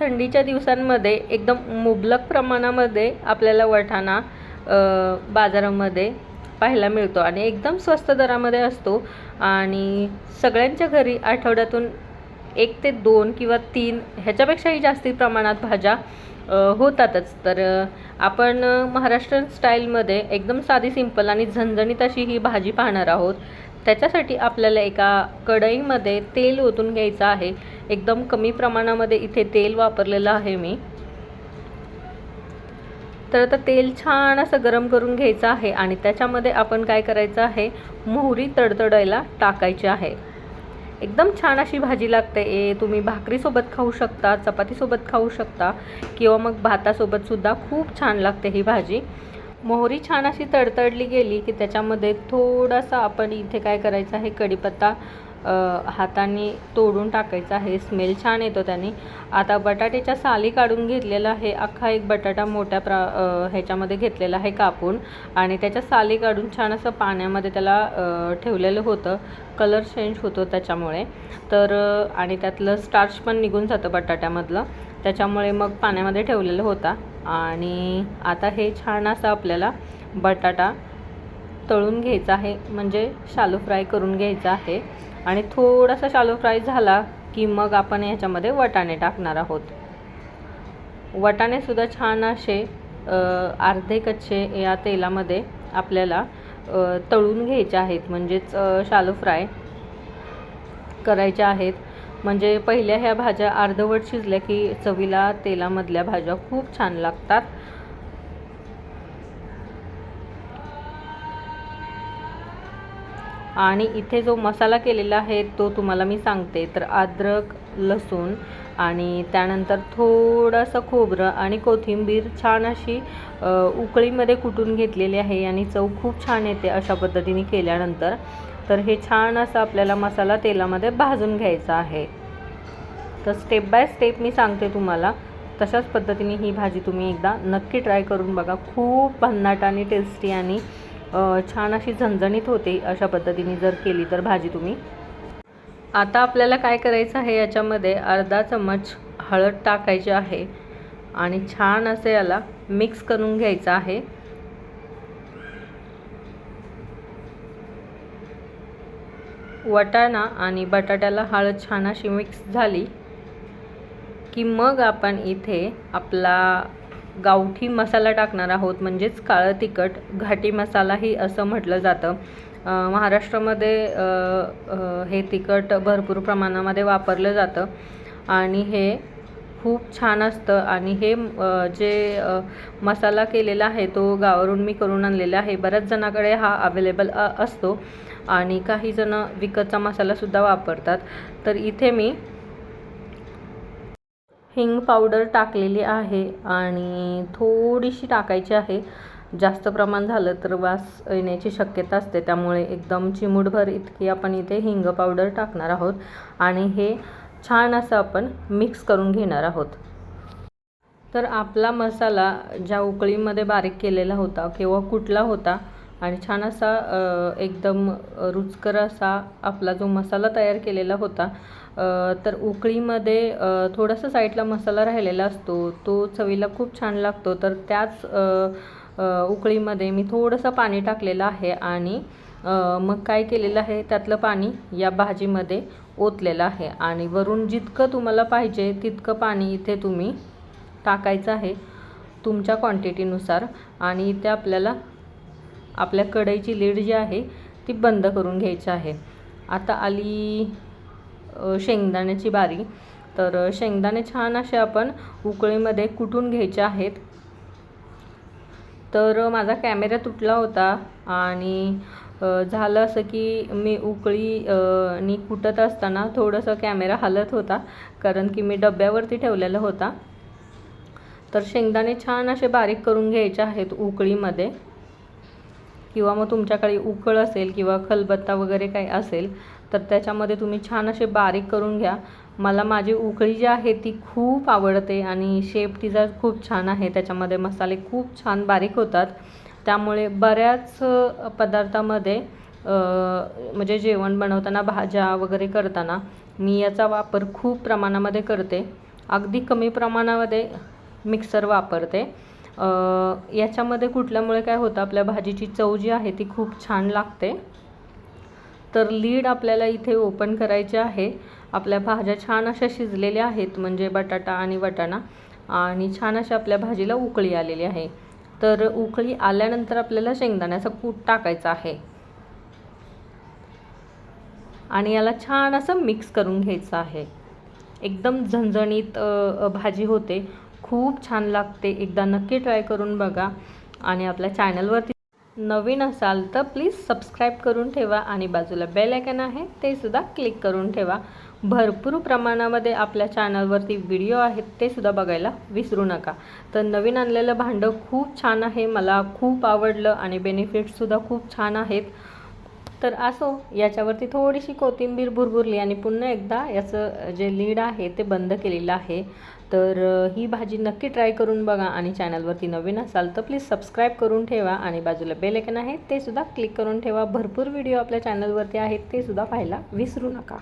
थंडीच्या दिवसांमध्ये एकदम मुबलक प्रमाणामध्ये आपल्याला वाटाणा बाजारामध्ये पाहायला मिळतो आणि एकदम स्वस्त दरामध्ये असतो. आणि सगळ्यांच्या घरी आठवड्यातून एक ते दोन किंवा तीन ह्याच्यापेक्षाही जास्ती प्रमाणात भाज्या होतातच. तर आपण महाराष्ट्रन स्टाईलमध्ये एकदम साधी सिंपल आणि झणझणीत अशी ही भाजी पाहणार आहोत. त्याच्यासाठी आपल्याला एका कढईमध्ये तेल ओतून घ्यायचं आहे. एकदम कमी प्रमाणामध्ये इथे तेल वापरलेलं आहे मी. तर आता तेल छान असं गरम करून घ्यायचं आहे आणि त्याच्यामध्ये आपण काय करायचं आहे मोहरी तडतडायला टाकायची आहे. एकदम छान अशी भाजी लागते. ए तुम्ही भाकरीसोबत खाऊ शकता चपातीसोबत खाऊ शकता किंवा मग भातासोबतसुद्धा खूप छान लागते ही भाजी. मोहरी छान अशी तडतडली गेली की त्याच्यामध्ये थोडासा आपण इथे काय करायचं आहे कढीपत्ता हाताने तोडून टाकायचा आहे. स्मेल छान येतो त्याने. आता बटाट्याच्या साली काढून घेतलेला आहे. अख्खा एक बटाटा मोठ्या प्रा ह्याच्यामध्ये घेतलेला आहे कापून. आणि त्याच्या साली काढून छान असं पाण्यामध्ये त्याला ठेवलेलं होतं. कलर चेंज होतो त्याच्यामुळे. तर आणि त्यातलं स्टार्च पण निघून जातं बटाट्यामधलं. त्याच्यामुळे मग पाण्यामध्ये ठेवलेलं होता. आणि आता हे छान असं आपल्याला बटाटा तळून घ्यायचा आहे म्हणजे शालो फ्राय करून घ्यायचा आहे. आणि थोडासा शालो फ्राय झाला की मग आपण ह्याच्यामध्ये वटाणे टाकणार आहोत. वटाणेसुद्धा छान असे अर्धे कच्चे या तेलामध्ये आपल्याला तळून घ्यायचे आहेत. म्हणजेच शालो फ्राय करायच्या आहेत. म्हणजे पहिल्या ह्या भाज्या अर्धवट शिजल्या की चवीला तेलामधल्या भाज्या खूप छान लागतात. आणि इथे जो मसाला केलेला आहे तो तुम्हाला मी सांगते. तर अद्रक लसूण आणि त्यानंतर थोडंसं खोबरं आणि कोथिंबीर छान अशी उकळीमध्ये कुटून घेतलेली आहे आणि चव खूप छान येते अशा पद्धतीने केल्यानंतर. तर हे छान असं आपल्याला मसाला तेलामध्ये भाजून घ्यायचा आहे. तर स्टेप बाय स्टेप मी सांगते तुम्हाला तशाच पद्धतीने ही भाजी तुम्ही एकदा नक्की ट्राय करून बघा. खूप भन्नाट आणि टेस्टी आणि छान अशी झणझणीत होते अशा पद्धतीने जर केली तर भाजी तुम्ही. आता आपल्याला काय करायचं आहे याच्यामध्ये अर्धा चम्मच हळद टाकायची आहे आणि छान असं याला मिक्स करून घ्यायचं आहे. वटाणा आणि बटाट्याला हळद छान अशी मिक्स झाली की मग आपण इथे आपला गावठी मसाला टाकणार आहोत म्हणजेच काळं तिखट घाटी मसालाही असं म्हटलं जातं. महाराष्ट्रामध्ये हे तिखट भरपूर प्रमाणामध्ये वापरलं जातं. आणि हे खूप छान असतं. आणि हे जे मसाला केलेला आहे तो गावावरून मी करून आणलेला आहे. बऱ्याच जणाकडे हा अवेलेबल असतो. आणि काही जणं विकतचा मसालासुद्धा वापरतात. तर इथे मी हिंग पावडर टाकलेली आहे आणि थोडीशी टाकायची आहे. जास्त प्रमाण झालं तर वास येण्याची शक्यता असते. त्यामुळे एकदम चिमूटभर इतकी आपण इथे हिंग पावडर टाकणार आहोत आणि हे छान असं आपण मिक्स करून घेणार आहोत. तर आपला मसाला ज्या उकळीमध्ये बारीक केलेला होता किंवा कुठला होता आणि छान असा एकदम रुचकर असा आपला जो मसाला तयार केलेला होता तर उकळीमध्ये थोडासा साईडला मसाला राहिलेला असतो तो चवीला खूप छान लागतो. तर त्याच उकळीमध्ये मी थोडंसं पाणी टाकलेलं आहे आणि मग काय केलेलं आहे त्यातलं पाणी या भाजीमध्ये ओतलेलं आहे. आणि वरून जितकं तुम्हाला पाहिजे तितकं पाणी इथे तुम्ही टाकायचं आहे तुमच्या क्वांटिटीनुसार आणि इथे आपल्याला आपल्या कढईची लीड जी आहे ती बंद करून घ्यायची आहे. आता आली शेंगदाण्याची बारी. तर शेंगदाणे छान असे आपण उकळीमध्ये कुटून घ्यायचे आहेत. तर माझा कॅमेरा तुटला होता आणि झालं असं की मी उकळी नी कुटत असताना थोडंसं कॅमेरा हलत होता कारण की मी डब्यावरती ठेवलेला होता. तर शेंगदाणे छान असे बारीक करून घ्यायचे आहेत उकळीमध्ये. किंवा मग तुमच्याकडे उकळ असेल किंवा खलबत्ता वगैरे काही असेल तर त्याच्यामध्ये तुम्ही छान असे बारीक करून घ्या. मला माझी उकळी जी आहे ती खूप आवडते आणि शेप तिचा खूप छान आहे त्याच्यामध्ये मसाले खूप छान बारीक होतात. त्यामुळे बऱ्याच पदार्थामध्ये म्हणजे जेवण बनवताना भाज्या वगैरे करताना मी याचा वापर खूप प्रमाणामध्ये करते. अगदी कमी प्रमाणामध्ये मिक्सर वापरते. याच्यामध्ये कुठल्यामुळे काय होतं आपल्या भाजीची चव जी आहे ती खूप छान लागते. तर लीड आपल्याला इथे ओपन करायची आहे. आपल्या भाज्या छान अशा शिजलेल्या आहेत म्हणजे बटाटा आणि वटाणा आणि छान अशा आपल्या भाजीला उकळी आलेली आहे. तर उकळी आल्यानंतर आपल्याला शेंगदाण्याचं कूट टाकायचं आहे. आणि याला छान असं मिक्स करून घ्यायचं आहे. एकदम झणझणीत भाजी होते. खूप छान लागते. एकदा नक्की ट्राय करून बघा. आणि आपल्या चॅनलवरती नवीन असाल तर प्लीज सबस्क्राईब करून ठेवा. आणि बाजूला बेल आयकन आहे ते सुद्धा क्लिक करून ठेवा. भरपूर प्रमाणामध्ये आपल्या चॅनलवरती व्हिडिओ आहेत ते सुद्धा बघायला विसरू नका. तर नवीन आणलेलं भांडं खूप छान आहे मला खूप आवडलं. आणि बेनिफिट्ससुद्धा खूप छान आहेत. तर असो याच्यावरती थोडीशी कोथिंबीर भुरभुरली आणि पुन्हा एकदा याचं जे लीड आहे ते बंद केलेलं आहे. तर ही भाजी नक्की ट्राय करून बघा आणि चॅनलवरती नवीन असाल तर प्लीज सबस्क्राईब करून ठेवा आणि बाजूला बेलेकन आहे ते सुद्धा क्लिक करून ठेवा. भरपूर व्हिडिओ आपल्या चॅनलवरती आहेत ते सुद्धा पाहायला विसरू नका.